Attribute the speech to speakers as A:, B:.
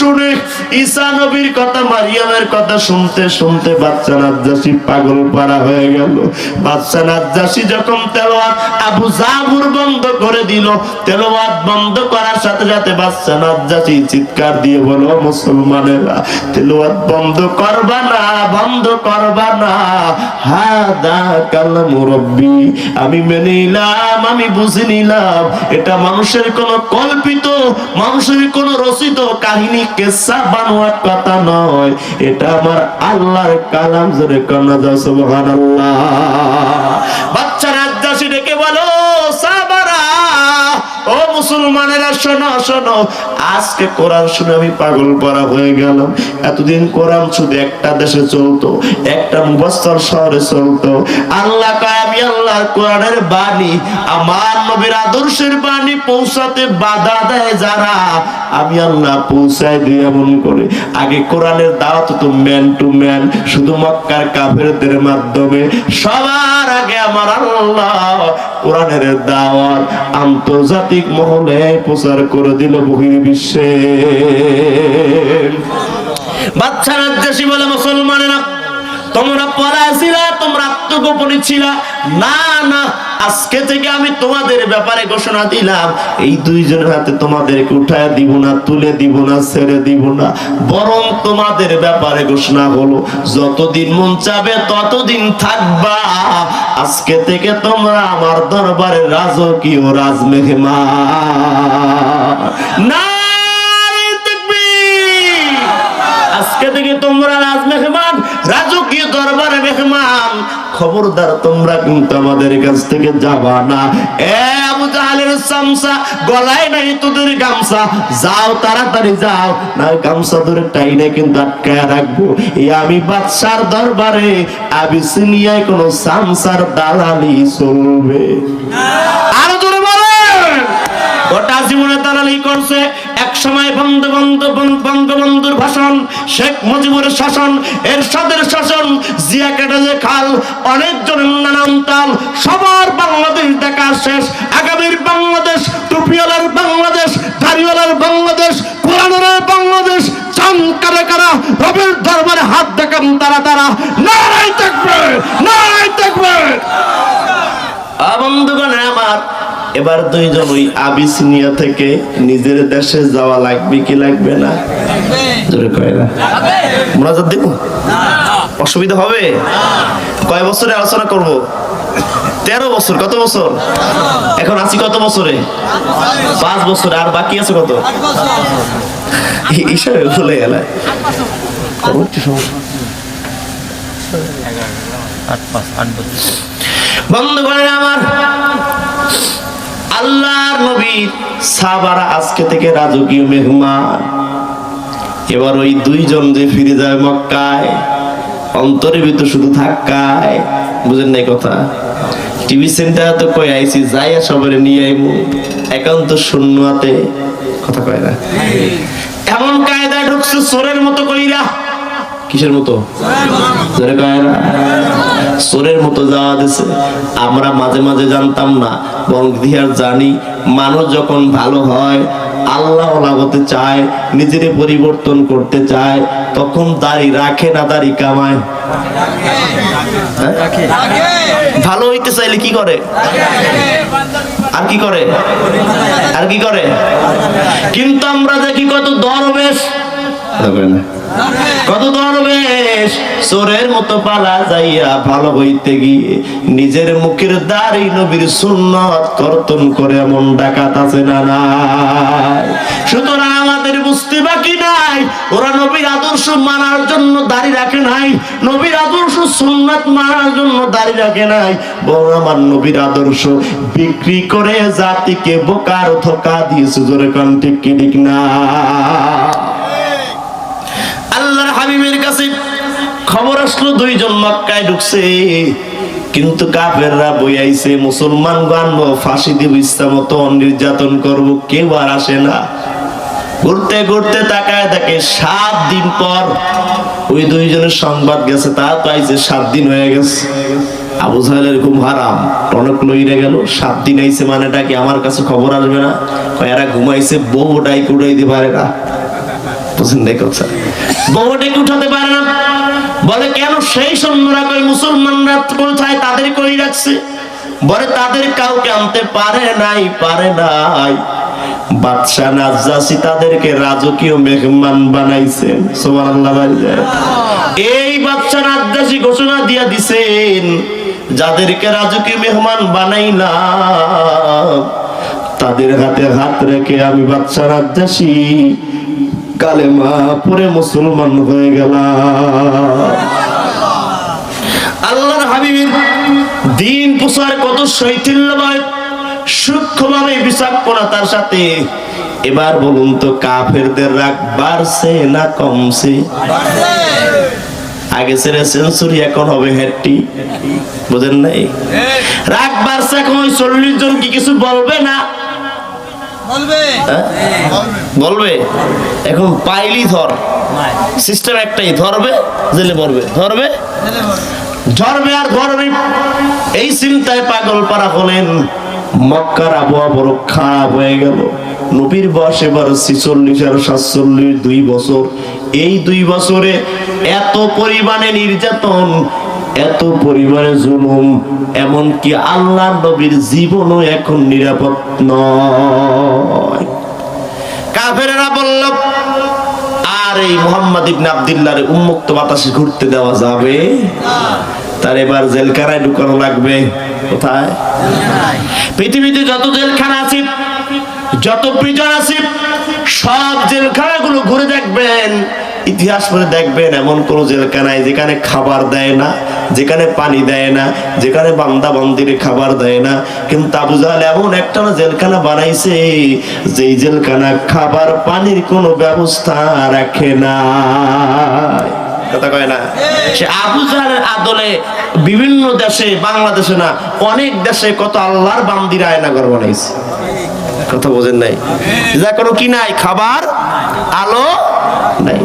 A: শুনে ঈসা নবীর কথা, মারিয়ামের কথা শুনতে শুনতে বাচ্চা নাজ্জাসি পাগল পারা হয়ে গেল। বাচ্চা নাজ্জাসি যখন তেলোয়াত আবু জাবুর বন্ধ করে দিল, তেলোয়াত বন্ধ করার সাথে সাথে বাচ্চা নাজ্জাসি চিৎকার দিয়ে বলো মুসলমানেরা, তেলোয়াত বন্ধ করবা না, বন্ধ করবা না। হাদা কাল মুরব্বি, আমি মেনে নিলাম, আমি বুঝে নিলাম, এটা মানুষের কোন কল্পিত, মানুষের কোন রচিত কাহিনী কেসা বানোয়ার কথা নয়। এটা আমার আল্লাহর কালাম, জোরে কন্যা দাও, সুবহানাল্লাহ। বাচ্চা রাজ্জাসী ডেকে বলো, সাবারা, ও মুসলমানেরা, শোনো শোনো, আজকে কোরআন শুনে আমি পাগল করা হয়ে গেলাম। এতদিন কোরআন শুধু একটা দেশে চলতো, একটা মুবাস্তর শহরে চলতো। আল্লাহ কয়, আমি আল্লাহর কোরআনের বাণী, আমার নবীর আদর্শের বাণী পৌঁছাতে বাধা দেয় যারা। আমি আল্লাহ পৌঁছায় দিই এমন করে। আগে কোরআনের দাওয়াত তো ম্যান টু ম্যান শুধু মক্কার কাফেরদের মাধ্যমে। সবার আগে আমার আল্লাহ কোরআনের দাওয়াত, আন্তর্জাতিক মহলে প্রচার করে দিল বহির্বিশ্বে। বাচ্চা রাজ্যাসী বলে মুসলমানেরা তোমরা পড়ায় ছিলা, তোমরা আত্মগোপনে ছিলা। না না, আজকে থেকে আমি তোমাদের ব্যাপারে ঘোষণা দিলাম। এই দুইজনের হাতে তোমাদেরকে উঠায় দিব না, তুলে দিব না, ছেড়ে দিব না। বরং তোমাদের ব্যাপারে ঘোষণা হলো, যতদিন মন চাবে ততদিন থাকবা। আজকে থেকে তোমরা আমার দরবারে রাজকীয় রাজমেহমা। না আজকে থেকে তোমরা খবরদার তোমরা কিন্তু আমাদের কাছ থেকে যাবা না। এ আবু জাহালের সামসা গলায় নাই তোদের গামছা। যাও তাড়াতাড়ি যাও। না গামছা ধরে টাইনে কিন্তু আটকায় রাখব। এই আমি বাদশার দরবারে আবিসিনিয়ায় কোনো সামসার দালালি চলবে। আরও জোরে বলেন। গোটা জীবনে দালালি করছে। সময় বঙ্গবন্ধু বঙ্গবন্ধুর ভাষণ, শেখ মুজিবুর শাসন, এরশাদের শাসন, জিয়া কেটে খাল, অনেক জনের নানান তাল, সবার বাংলাদেশ দেখা শেষ। আগামীর বাংলাদেশ, টুপিওয়ালার বাংলাদেশ, দাড়িওয়ালার বাংলাদেশ, কোরআনের বাংলাদেশ, চান কারা কারা, রবের দরবারে হাত দেখান তারা তারা। নারাই থাকবে নারাই থাকবে বন্ধুগণ আমার এবার দুইজন ওই আবিসিনিয়া থেকে নিজের দেশে যাওয়া লাগবে কি লাগবে না? মোনাজাত দিব? অসুবিধা হবে? কয় বছরে আলোচনা করব? তেরো বছর, কত বছর? এখন আছি কত বছরে? পাঁচ বছরে, আর বাকি আছে কত? হিসাবে ভুলে গেল। বন্ধুগণের আমার আল্লাহর নবীর সাহাবারা আজকে থেকে রাজকীয় মেহমান। এবার ওই দুইজন যে ফিরে যায় মক্কায়, অন্তরের ভিতর শুধু থাকায় বুঝেন নাই কথা? টিভি সেন্টার তো কই আইছি, যাইয়া সবারে নিয়ে আইমু, একান্ত শূন্য হাতে, কথা কয় না? এমন কায়দায় ঢুকছে সোরের মতো কইরা। কিসের মতো? কয় না? সোরের মতো যাওয়া দিছে, আমরা মাঝে মাঝে জানতাম না। দিহার জানি, মানুষ যখন ভালো হয়, আল্লাহ লাগাতে চায়, নিজের পরিবর্তন করতে চায়, তখন দাড়ি রাখে না দাড়ি কামায়? হ্যাঁ? ভালো হইতে চাইলে কি করে? আর কি করে? আর কি করে? কিন্তু আমরা দেখি কত দরবেশ। কত দরবেশ মতো পালা যাইয়া ভালো হইতে গিয়ে নিজের মুখের নবীর সুন্নত কর্তন করে এমন ডাকাত আছে না নাই? সুতরাং আমাদের বুঝতে বাকি নাই, ওরা নবীর আদর্শ মানার জন্য দাড়ি রাখে নাই, নবীর আদর্শ সুন্নাত মানার জন্য দাড়ি রাখে নাই, বরং আমার নবীর আদর্শ বিক্রি করে জাতিকে বোকার ধোকা দিয়েছে, জোরে কান ঠিক ঠিক না? আল্লাহর হাবিবের কাছে খবর আসলো, দুইজন মক্কায় ঢুকছে। কিন্তু কাফেররা বই আইছে মুসলমান গানবো ফাঁসি দিব ইচ্ছা মতো নির্যাতন করব, কেউ আর আসে না। ঘুরতে ঘুরতে তাকায় দেখে সাত দিন পর ওই দুইজনের সংবাদ গেছে, তা আইছে, সাত দিন হয়ে গেছে। আবু জাহেলের ঘুম হারাম, টনক লইরে গেল, সাত দিন আইছে মানেটা কি আমার কাছে খবর আসবে না? এরা ঘুমাইছে, বউ ডাই কুড়াই দিতে পারে না। ডেকে উঠাতে পারে না। বলে, কেন সেই কই? মুসলমানরা কোথায়? তাদের রাখছে? বলে, তাদের কাউকে আনতে পারে নাই পারে নাই। তাদেরকে রাজকীয় মেহমান বানাইছেন। এই নাজ্জাসি ঘোষণা দিয়া দিছেন, যাদেরকে রাজকীয় মেহমান বানাইলাম, তাদের হাতে হাত রেখে আমি বাদশাহ নাজ্জাসি কালেমা পরে মুসলমান হয়ে গেলাম। আল্লাহর হাবিবের দিন প্রচার কত শৈথিল্যময়, সূক্ষ্মভাবে তার সাথে। এবার বলুন তো কাফেরদের রাগ বাড়ছে না কমছে? আগে ছেড়ে সেঞ্চুরি, এখন হবে হেডটি বুঝেন নাই? রাগ বাড়ছে, এখন চল্লিশ জন কি কিছু বলবে না?
B: বলবে?
A: হ্যাঁ? এখন পাইলি ধর। সিস্টেম একটাই ধরবে জেলে পড়বে। ধরবে? আর ধরবে এই চিন্তায় পাগল পারা হলেন। মক্কার আবহাওয়া বড় খারাপ হয়ে গেল। নবীর বয়স এবার ছিচল্লিশ আর সাতচল্লিশ দুই বছর। এই দুই বছরে এত পরিমাণে নির্যাতন এত পরিমাণে জুলুম, এমনকি আল্লাহ নবীর জীবনও এখন নিরাপদ নয়। কাফেরেরা বলল, আর এই মোহাম্মদ ইবনে আব্দুল্লাহর উন্মুক্ত বাতাসে ঘুরতে দেওয়া যাবে? তার এবার জেলখানায় ঢুকানো লাগবে। কোথায়? পৃথিবীতে যত জেলখানা আছে, যত প্রিজন আছে, সব জেলখানাগুলো ঘুরে দেখবেন, ইতিহাস পড়ে দেখবেন, এমন কোন জেলখানায় যেখানে খাবার দেয় না যেখানে পানি দেয় না, যেখানে বান্দা বান্দিরে খাবার দেয় না, কিন্তু আবু জাহাল এমন একটা জেলখানা বানাইছে, যেই জেলখানা খাবার পানির কোনো ব্যবস্থা রাখে না। কথা কয় না? সে আদলে বিভিন্ন দেশে, বাংলাদেশে না, অনেক দেশে কত আল্লাহর বান্দিরা বানাইছে। কথা বোঝেন নাই? যা কোনো কি নাই, খাবার, আলো নাই।